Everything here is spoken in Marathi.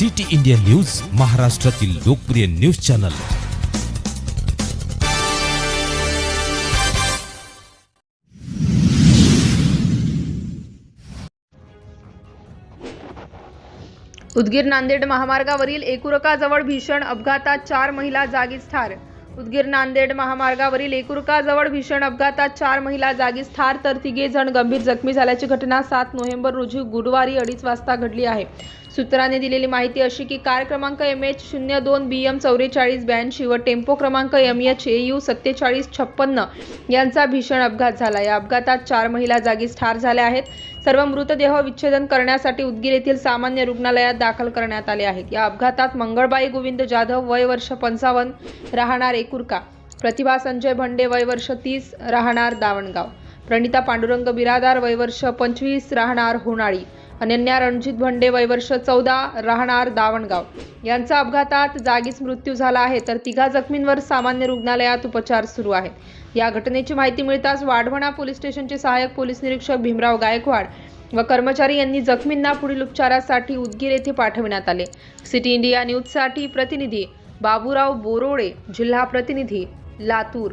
सिटी इंडिया न्यूज महाराष्ट्रातील लोकप्रिय न्यूज चॅनल. उदगीर नांदेड महामार्गावरील एकुरकाजवळ भीषण अपघातात चार महिला जागीच ठार. उदगीर नांदेड महामार्गावरील एकुरकाजवळ भीषण अपघातात चार महिला जागीच ठार तर तिघे जण गंभीर जखमी झाल्याची घटना सात नोव्हेंबर रोजी गुरुवारी अडीच वाजता घडली आहे. सूत्रांनी दिलेली माहिती अशी की कार क्रमांक एम एच शून्य दोन बी एम चौवेचाळीस ब्याऐंशी व टेम्पो क्रमांक एम एच ए यू सत्तेचाळीस छप्पन्न यांचा भीषण अपघात झाला. या अपघातात चार महिला जागीच ठार झाल्या आहेत. सर्व मृतदेह विच्छेदन करण्यासाठी उदगीर येथील सामान्य रुग्णालयात दाखल करण्यात आले आहेत. या अपघातात मंगळबाई गोविंद जाधव वय वर्ष पंचावन्न राहणार कुरका. प्रतिभा संजय भंडे वय वर्ष तीस राहणार दावणगाव. प्रणिता पांडुरंग बिरादार वय वर्ष पंचवीस राहणार होणाळी. अनन्या रणजित भंडे वय वर्ष चौदा राहणार दावणगाव. यांचा अपघातात जागीच मृत्यू झाला आहे तर तिघा जखमींवर सामान्य रुग्णालयात उपचार सुरू आहेत. या घटनेची माहिती मिळताच वाढवणा पोलीस स्टेशनचे सहाय्यक पोलीस निरीक्षक भीमराव गायकवाड व कर्मचारी यांनी जखमींना पुढील उपचारासाठी उदगीर येथे पाठविण्यात आले. सिटी इंडिया न्यूजसाठी प्रतिनिधी बाबूराव बोरोळे जिल्हा प्रतिनिधी लातूर